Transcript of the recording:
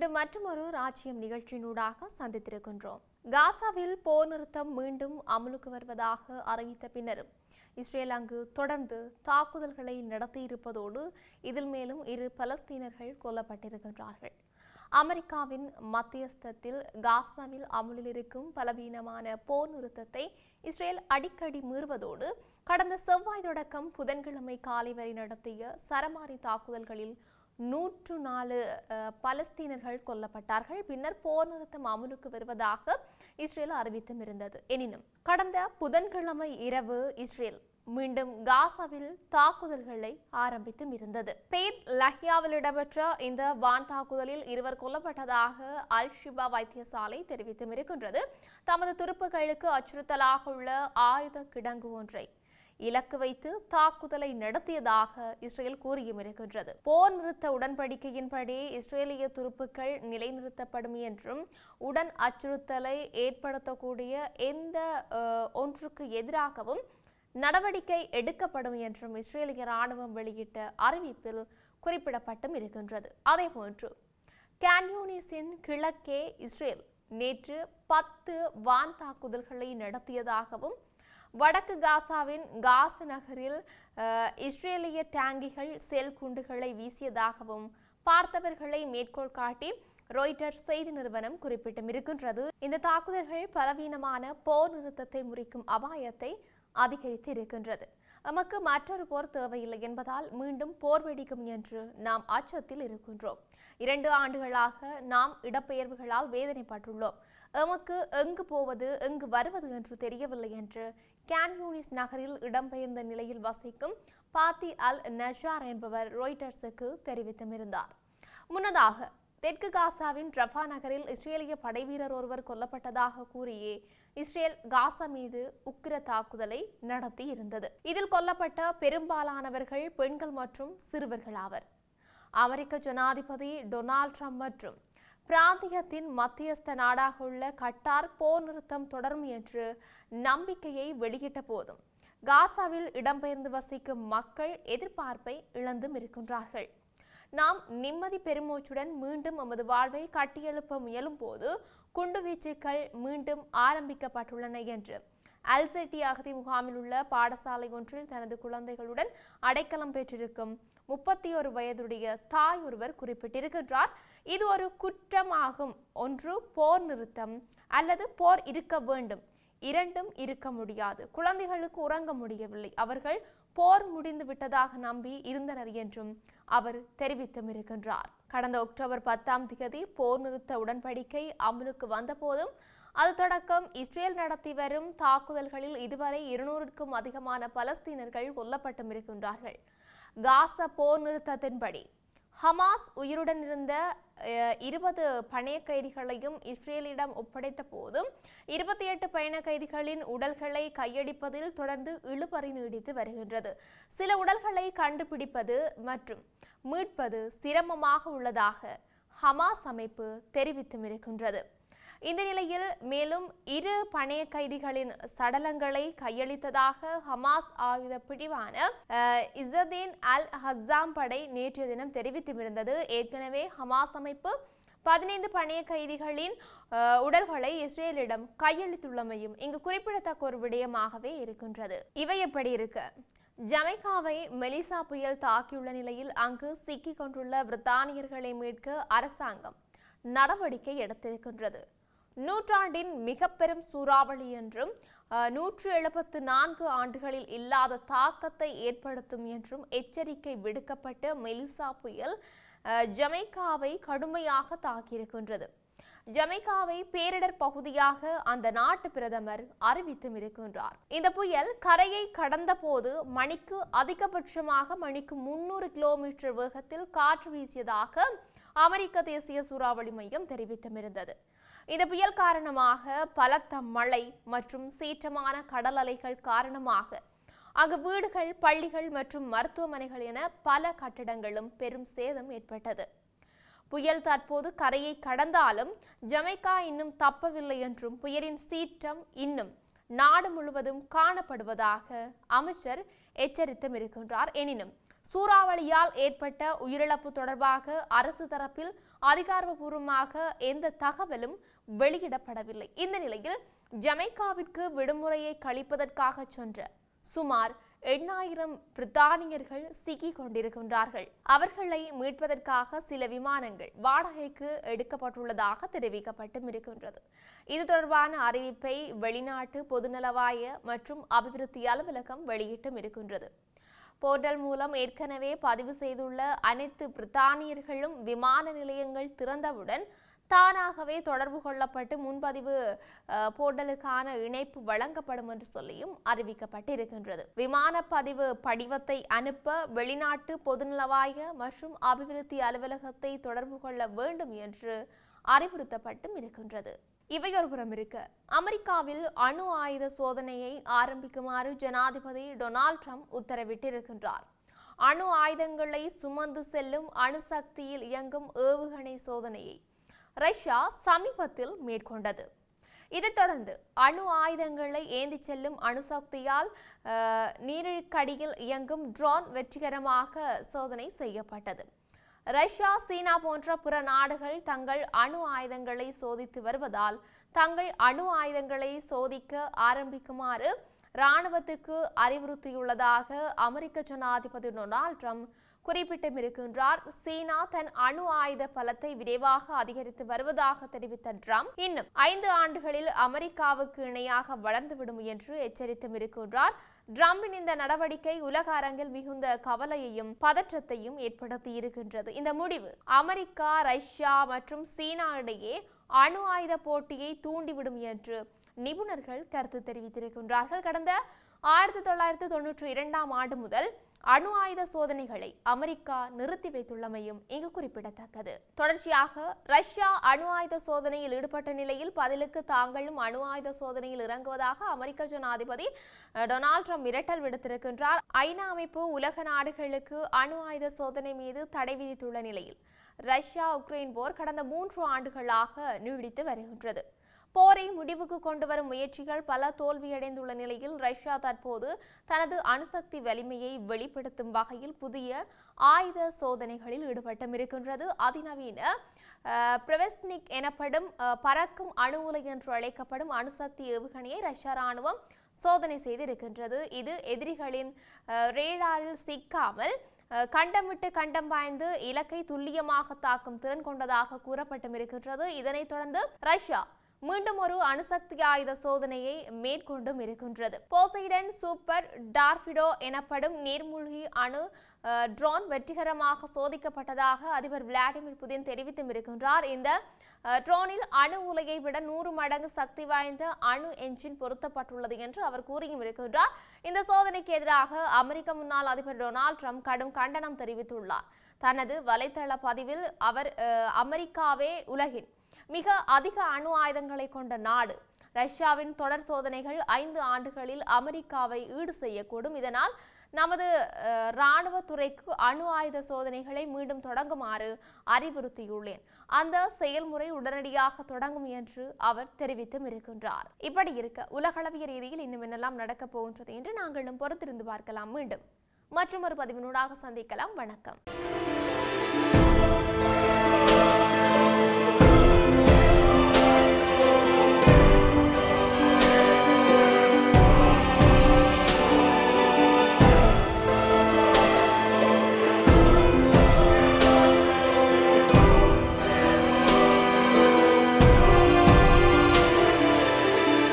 மீண்டும் மற்றொரு ராஜ்யம் நிகழ்ச்சியினூடாக சந்தித்திருக்கின்றோம். காசாவில் போர் நிறுத்தம் மீண்டும் அமலுக்கு வருவதாக அறிவித்த பின்னரும் இஸ்ரேல் அங்கு தொடர்ந்து தாக்குதல்களை நடத்தியிருப்பதோடு இதில் மேலும் இரு பலஸ்தீனர்கள் கொல்லப்பட்டிருக்கின்றார்கள். அமெரிக்காவின் மத்தியஸ்தத்தில் காசாவில் அமுலில் இருக்கும் பலவீனமான போர் நிறுத்தத்தை இஸ்ரேல் அடிக்கடி மீறுவதோடு கடந்த செவ்வாய் தொடக்கம் புதன்கிழமை காலை வரை நடத்திய சரமாரி தாக்குதல்களில் நூற்று நாலு பலஸ்தீனர்கள் கொல்லப்பட்டார்கள். பின்னர் போர் நிறுத்தம் அமலுக்கு வருவதாக இஸ்ரேல் அறிவித்தும் இருந்தது எனினும் கடந்த புதன்கிழமை இரவு இஸ்ரேல் மீண்டும் காசாவில் தாக்குதல்களை ஆரம்பித்தும் இருந்தது பெய்த் லஹியாவில் இடம்பெற்ற இந்த வான் தாக்குதலில் இருவர் கொல்லப்பட்டதாக அல் ஷிபா வைத்தியசாலை தெரிவித்தும் இருக்கின்றது தமது துருப்புகளுக்கு அச்சுறுத்தலாக உள்ள ஆயுத கிடங்கு ஒன்றை இலக்கு வைத்து தாக்குதலை நடத்தியதாக இஸ்ரேல் கூறியும் இருக்கின்றது. போர் நிறுத்த உடன்படிக்கையின்படி இஸ்ரேலிய துருப்புக்கள் நிலைநிறுத்தப்படும் என்றும் உடன் அச்சுறுத்தலை ஏற்படுத்தக்கூடிய எந்த ஒன்றுக்கு எதிராகவும் நடவடிக்கை எடுக்கப்படும் என்றும் இஸ்ரேலிய ராணுவம் வெளியிட்ட அறிவிப்பில் குறிப்பிடப்பட்டும் இருக்கின்றது. அதேபோன்று கேன்யூனிஸின் கிழக்கே இஸ்ரேல் நேற்று பத்து வான் தாக்குதல்களை நடத்தியதாகவும் வடக்கு காசாவின் காஸ் நகரில் இஸ்ரேலிய டேங்கிகள் செல் குண்டுகளை வீசியதாகவும் பார்த்தவர்களை மேற்கோள் காட்டி ரொய்டர் செய்தி நிறுவனம் குறிப்பிட்டும் இருக்கின்றது இந்த தாக்குதல்கள் பலவீனமான போர் நிறுத்தத்தை முறிக்கும் அபாயத்தை அதிகரித்து இருக்கின்றது நமக்கு மற்றொரு போர் தேவையில்லை என்பதால் மீண்டும் போர் வெடிக்கும் என்று நாம் அச்சத்தில் இருக்கின்றோம். இரண்டு ஆண்டுகளாக நாம் இடப்பெயர்வுகளால் வேதனைப்பட்டுள்ளோம். எமக்கு எங்கு போவது எங்கு வருவது என்று தெரியவில்லை என்று கேன்யூனிஸ் நகரில் இடம்பெயர்ந்த நிலையில் வசிக்கும் பாத்தி அல் நஜார் என்பவர் ரொய்டர்ஸுக்கு தெரிவித்துமிருந்தார் முன்னதாக தெற்கு காசாவின் ரஃபா நகரில் இஸ்ரேலிய படைவீரர் ஒருவர் கொல்லப்பட்டதாக கூறியே இஸ்ரேல் காசா மீது உக்கிர தாக்குதலை நடத்தி இருந்தது. இதில் கொல்லப்பட்ட பெரும்பாலானவர்கள் பெண்கள் மற்றும் சிறுவர்கள் ஆவர். அமெரிக்க ஜனாதிபதி டொனால்ட் ட்ரம்ப் மற்றும் பிராந்தியத்தின் மத்தியஸ்த நாடாக உள்ள கட்டார் போர் நிறுத்தம் தொடரும் என்று நம்பிக்கையை வெளியிட்ட போதும் காசாவில் இடம்பெயர்ந்து வசிக்கும் மக்கள் எதிர்பார்ப்பை இழந்தும் இருக்கின்றார்கள். நாம் நிம்மதி பெருமூச்சுடன் மீண்டும் நமது வாழ்வை கட்டியெழுப்ப முயலும் போது குண்டுவீச்சுக்கள் மீண்டும் ஆரம்பிக்கப்பட்டுள்ளன என்று. அல்செட்டி அகதி முகாமில் உள்ள பாடசாலை ஒன்றில் தனது குழந்தைகளுடன் அடைக்கலம் பெற்றிருக்கும் முப்பத்தி ஒரு வயதுடைய தாய் ஒருவர் குறிப்பிட்டிருக்கின்றார். இது ஒரு குற்றமாகும். ஒன்று போர் நிறுத்தம் அல்லது போர் இருக்க வேண்டும். இரண்டும் இருக்க முடியாது. குழந்தைகளுக்கு உறங்க முடியவில்லை. அவர்கள் போர் முடிந்து விட்டதாக நம்பி இருந்தனர் என்றும் அவர் தெரிவித்தும் இருக்கின்றார். கடந்த அக்டோபர் பத்தாம் தேதி போர் நிறுத்த உடன்படிக்கை அமலுக்கு வந்தபோதும் அது தொடக்கம் இஸ்ரேல் நடத்தி வரும் தாக்குதல்களில் இதுவரை இருநூறுக்கும் அதிகமான பலஸ்தீனர்கள் கொல்லப்பட்டும் இருக்கின்றார்கள். காசா போர் நிறுத்தத்தின்படி ஹமாஸ் உயிருடன் இருந்த இருபது பணைய கைதிகளையும் இஸ்ரேலிடம் ஒப்படைத்த போதும் இருபத்தி எட்டு பயண கைதிகளின் உடல்களை கையடிப்பதில் தொடர்ந்து இழுபறி நீடித்து வருகின்றது. சில உடல்களை கண்டுபிடிப்பது மற்றும் மீட்பது சிரமமாக உள்ளதாக ஹமாஸ் அமைப்பு தெரிவித்தும் இருக்கின்றது. இந்த நிலையில் மேலும் இரு பணைய கைதிகளின் சடலங்களை கையளித்ததாக ஹமாஸ் ஆயுத பிரிவான அஹ், இசதீன் அல் ஹஸ்ஸாம் படை நேற்றைய தினம் தெரிவித்திருந்தது ஏற்கனவே ஹமாஸ் அமைப்பு பதினைந்து பணைய கைதிகளின் உடல்களை இஸ்ரேலிடம் கையளித்துள்ளமையும் இங்கு குறிப்பிடத்தக்க ஒரு விடயமாகவே இருக்கின்றது. இவை எப்படி இருக்க? ஜமைக்காவை மெலிசா புயல் தாக்கியுள்ள நிலையில் அங்கு சிக்கிக் கொண்டுள்ள பிரித்தானியர்களை மீட்க அரசாங்கம் நடவடிக்கை எடுத்திருக்கின்றது. நூற்றாண்டின் மிக பெரும் சூறாவளி என்றும் நூற்று எழுபத்து நான்கு ஆண்டுகளில் இல்லாத தாக்கத்தை ஏற்படுத்தும் என்றும் எச்சரிக்கை விடுக்கப்பட்ட மெலிசா புயல் அஹ், ஜமைக்காவை கடுமையாக தாக்கியிருக்கின்றது. ஜமைக்காவை பேரிடர் பகுதியாக அந்த நாட்டு பிரதமர் அறிவித்தும் இருக்கின்றார். இந்த புயல் கரையை கடந்த போது மணிக்கு அதிகபட்சமாக மணிக்கு முன்னூறு கிலோமீட்டர் வேகத்தில் காற்று வீசியதாக அமெரிக்க தேசிய சூறாவளி மையம் தெரிவித்தும் இருந்தது. இந்த புயல் காரணமாக பலத்த மழை மற்றும் சீற்றமான கடல் அலைகள் காரணமாக அங்கு வீடுகள் பள்ளிகள் மற்றும் மருத்துவமனைகள் என பல கட்டிடங்களும் பெரும் சேதம் ஏற்பட்டது. புயல் தற்போது கரையை கடந்தாலும் ஜமைக்கா இன்னும் தப்பவில்லை என்றும் புயலின் சீற்றம் இன்னும் நாடு முழுவதும் காணப்படுவதாக அமைச்சர் எச்சரித்தும் இருக்கின்றார். எனினும் சூறாவளியால் ஏற்பட்ட உயிரிழப்பு தொடர்பாக அரசு தரப்பில் அதிகாரப்பூர்வமாக எந்த தகவலும் வெளியிடப்படவில்லை. இந்த நிலையில் ஜமைக்காவிற்கு விடுமுறையை கழிப்பதற்காக சென்ற சுமார் எண்ணாயிரம் பிரித்தானியர்கள் சிக்கிக் கொண்டிருக்கின்றார்கள். அவர்களை மீட்பதற்காக சில விமானங்கள் வாடகைக்கு எடுக்கப்பட்டுள்ளதாக தெரிவிக்கப்பட்டும் இருக்கின்றது. இது தொடர்பான அறிவிப்பை வெளிநாட்டு பொதுநலவாய மற்றும் அபிவிருத்தி அலுவலகம் வெளியிட்டும் இருக்கின்றது. போர்ட்டல் மூலம் ஏற்கனவே பதிவு செய்துள்ள அனைத்து பிரித்தானியர்களும் விமான நிலையங்கள் திறந்தவுடன் தானாகவே தொடர்பு கொள்ளப்பட்டு முன்பதிவு போர்ட்டலுக்கான இணைப்பு வழங்கப்படும் என்று சொல்லியும் அறிவிக்கப்பட்டிருக்கின்றது. விமான பதிவு படிவத்தை அனுப்ப வெளிநாட்டு பொதுநலவாய மற்றும் அபிவிருத்தி அலுவலகத்தை தொடர்பு கொள்ள வேண்டும் என்று அறிவுறுத்தப்பட்டும் இருக்கின்றது. இவையொருபுறம் இருக்க. அமெரிக்காவில் அணு ஆயுத சோதனையை ஆரம்பிக்குமாறு ஜனாதிபதி டொனால்ட் ட்ரம்ப் உத்தரவிட்டிருக்கின்றார். அணு ஆயுதங்களை சுமந்து செல்லும் அணுசக்தியில் இயங்கும் ஏவுகணை சோதனையை ரஷ்யா சமீபத்தில் மேற்கொண்டது. இதைத் தொடர்ந்து அணு ஆயுதங்களை ஏந்தி செல்லும் அணுசக்தியால் அஹ், நீரிழுக்கடியில் இயங்கும் ட்ரோன் வெற்றிகரமாக சோதனை செய்யப்பட்டது. ரஷ்யா சீனா போன்ற பிற நாடுகள் தங்கள் அணு ஆயுதங்களை சோதித்து வருவதால் தங்கள் அணு ஆயுதங்களை சோதிக்க ஆரம்பிக்குமாறு இராணுவத்துக்கு அறிவுறுத்தியுள்ளதாக அமெரிக்க ஜனாதிபதி டொனால்ட் ட்ரம்ப் குறிப்பிட்டும் இருக்கின்றார் சீனா தன் அணு ஆயுத பலத்தை விரைவாக அதிகரித்து வருவதாக தெரிவித்த ட்ரம்ப் இன்னும் ஐந்து ஆண்டுகளில் அமெரிக்காவுக்கு இணையாக வளர்ந்துவிடும் என்று எச்சரித்தும் இருக்கின்றார் டிரம்பின் இந்த நடவடிக்கை உலக அரங்கில் மிகுந்த கவலையையும் பதற்றத்தையும் ஏற்படுத்தி இருக்கின்றது. இந்த முடிவு அமெரிக்கா ரஷ்யா மற்றும் சீனா இடையே அணு ஆயுத போட்டியை தூண்டிவிடும் என்று நிபுணர்கள் கருத்து தெரிவித்திருக்கின்றார்கள். கடந்த ஆயிரத்தி தொள்ளாயிரத்தி தொன்னூற்றி இரண்டாம் ஆண்டு முதல் அணு ஆயுத சோதனைகளை அமெரிக்கா நிறுத்தி வைத்துள்ளமையும் இங்கு குறிப்பிடத்தக்கது. தொடர்ச்சியாக ரஷ்யா அணு ஆயுத சோதனையில் ஈடுபட்ட நிலையில் பதிலுக்கு தாங்களும் அணு ஆயுத சோதனையில் இறங்குவதாக அமெரிக்க ஜனாதிபதி டொனால்ட் ட்ரம்ப் மிரட்டல் விடுத்திருக்கின்றார். ஐநா அமைப்பு உலக நாடுகளுக்கு அணு ஆயுத சோதனை மீது தடை விதித்துள்ள நிலையில் ரஷ்யா உக்ரைன் போர் கடந்த மூன்று ஆண்டுகளாக நீடித்து வருகின்றது. போரை முடிவுக்கு கொண்டு வரும் முயற்சிகள் பல தோல்வியடைந்துள்ள நிலையில் ரஷ்யா தற்போது தனது அணுசக்தி வலிமையை வெளிப்படுத்தும் வகையில் புதிய ஆயுத சோதனைகளில் ஈடுபட்டும் இருக்கின்றது. அதிநவீன அஹ், பிரவெஸ்ட்னிக் எனப்படும் பறக்கும் அணு உலை என்று அழைக்கப்படும் அணுசக்தி ஏவுகணையை ரஷ்யா ராணுவம் சோதனை செய்திருக்கின்றது. இது எதிரிகளின் ரேடாரில் சிக்காமல் கண்டமிட்டு கண்டம் விட்டு கண்டம் பாய்ந்து இலக்கை துல்லியமாக தாக்கும் திறன் கொண்டதாக கூறப்பட்டும் இருக்கின்றது இதனைத் தொடர்ந்து ரஷ்யா மீண்டும் ஒரு அணுசக்தி ஆயுத சோதனையை மேற்கொண்டும் இருக்கின்றது. போசைடன் சூப்பர் டார்பிடோ எனப்படும் நீர்மூழ்கி அணு ட்ரோன் வெற்றிகரமாக சோதிக்கப்பட்டதாக அதிபர் விளாடிமிர் புதின் தெரிவித்தும் இருக்கின்றார். இந்த ட்ரோனில் அணு உலையை விட நூறு மடங்கு சக்தி வாய்ந்த அணு என்ஜின் பொருத்தப்பட்டுள்ளது என்று அவர் கூறியும் இருக்கின்றார். இந்த சோதனைக்கு எதிராக அமெரிக்க முன்னாள் அதிபர் டொனால்ட் ட்ரம்ப் கடும் கண்டனம் தெரிவித்துள்ளார். தனது வலைத்தள பதிவில் அவர் அமெரிக்காவே உலகின் மிக அதிக அணு ஆயுதங்களை கொண்ட நாடு. ரஷ்யாவின் தொடர் சோதனைகள் ஐந்து ஆண்டுகளில் அமெரிக்காவை ஈடு செய்யக்கூடும். இதனால் நமது அஹ், இராணுவத்துறைக்கு அணு ஆயுத சோதனைகளை மீண்டும் தொடங்குமாறு அறிவுறுத்தியுள்ளேன். அந்த செயல்முறை உடனடியாக தொடங்கும் என்று அவர் தெரிவித்தும் இருக்கின்றார். இப்படி இருக்க உலகளவிய ரீதியில் இன்னும் என்னெல்லாம் நடக்கப் போகின்றது என்று நாங்களும் பொறுத்திருந்து பார்க்கலாம் மீண்டும். மற்றும் ஒரு பதிவினூடாக சந்திக்கலாம். வணக்கம்.